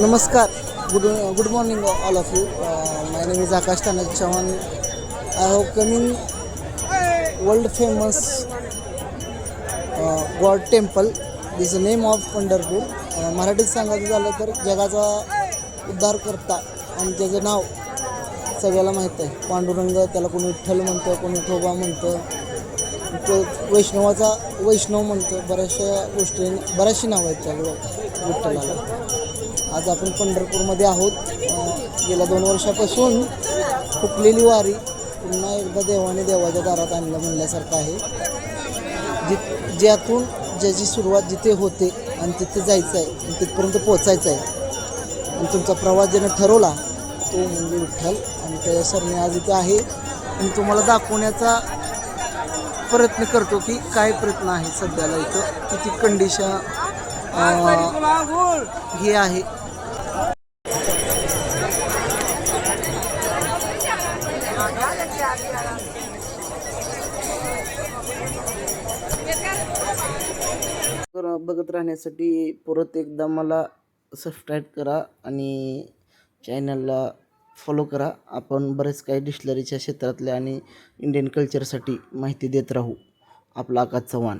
नमस्कार. Good good morning all of you my name is Akash Tanaji Chavan I have coming world famous god temple this name of Pandharpur मराठीत सांगायचं झालं तर जगाचा उद्धार करता आणि त्याचं नाव सगळ्याला माहीत आहे. पांडुरंग त्याला कोणी विठ्ठल म्हणतं कोणी ठोबा म्हणतं. तो वैष्णवाचा वैष्णव म्हणतो. बऱ्याचशा गोष्टी बऱ्याचशी नावं आहेत त्या विठ्ठलाला. आज आपण पंढरपूरमध्ये आहोत. गेल्या दोन वर्षापासून फुकलेली वारी पुन्हा एकदा देवाने देवाच्या दारात आणलं म्हणल्यासारखं आहे. जि ज्यातून ज्याची सुरुवात जिथे होते आणि तिथे जायचं आहे आणि तिथपर्यंत पोचायचं आहे आणि तुमचा प्रवास ज्याने ठरवला तो म्हणजे विठ्ठल. आणि त्या सरने आज इथे आहे. आणि तुम्हाला दाखवण्याचा प्रयत्न करतो की काय प्रयत्न आहे सध्याला इथं किती कंडिशन हे आहे. बघत राहण्यासाठी परत एकदा मला सबस्क्राईब करा आणि चॅनलला फॉलो करा. आपण बरेच काही डिस्लरीच्या क्षेत्रातल्या आणि इंडियन कल्चरसाठी माहिती देत राहू. आपला आकाश चव्हाण.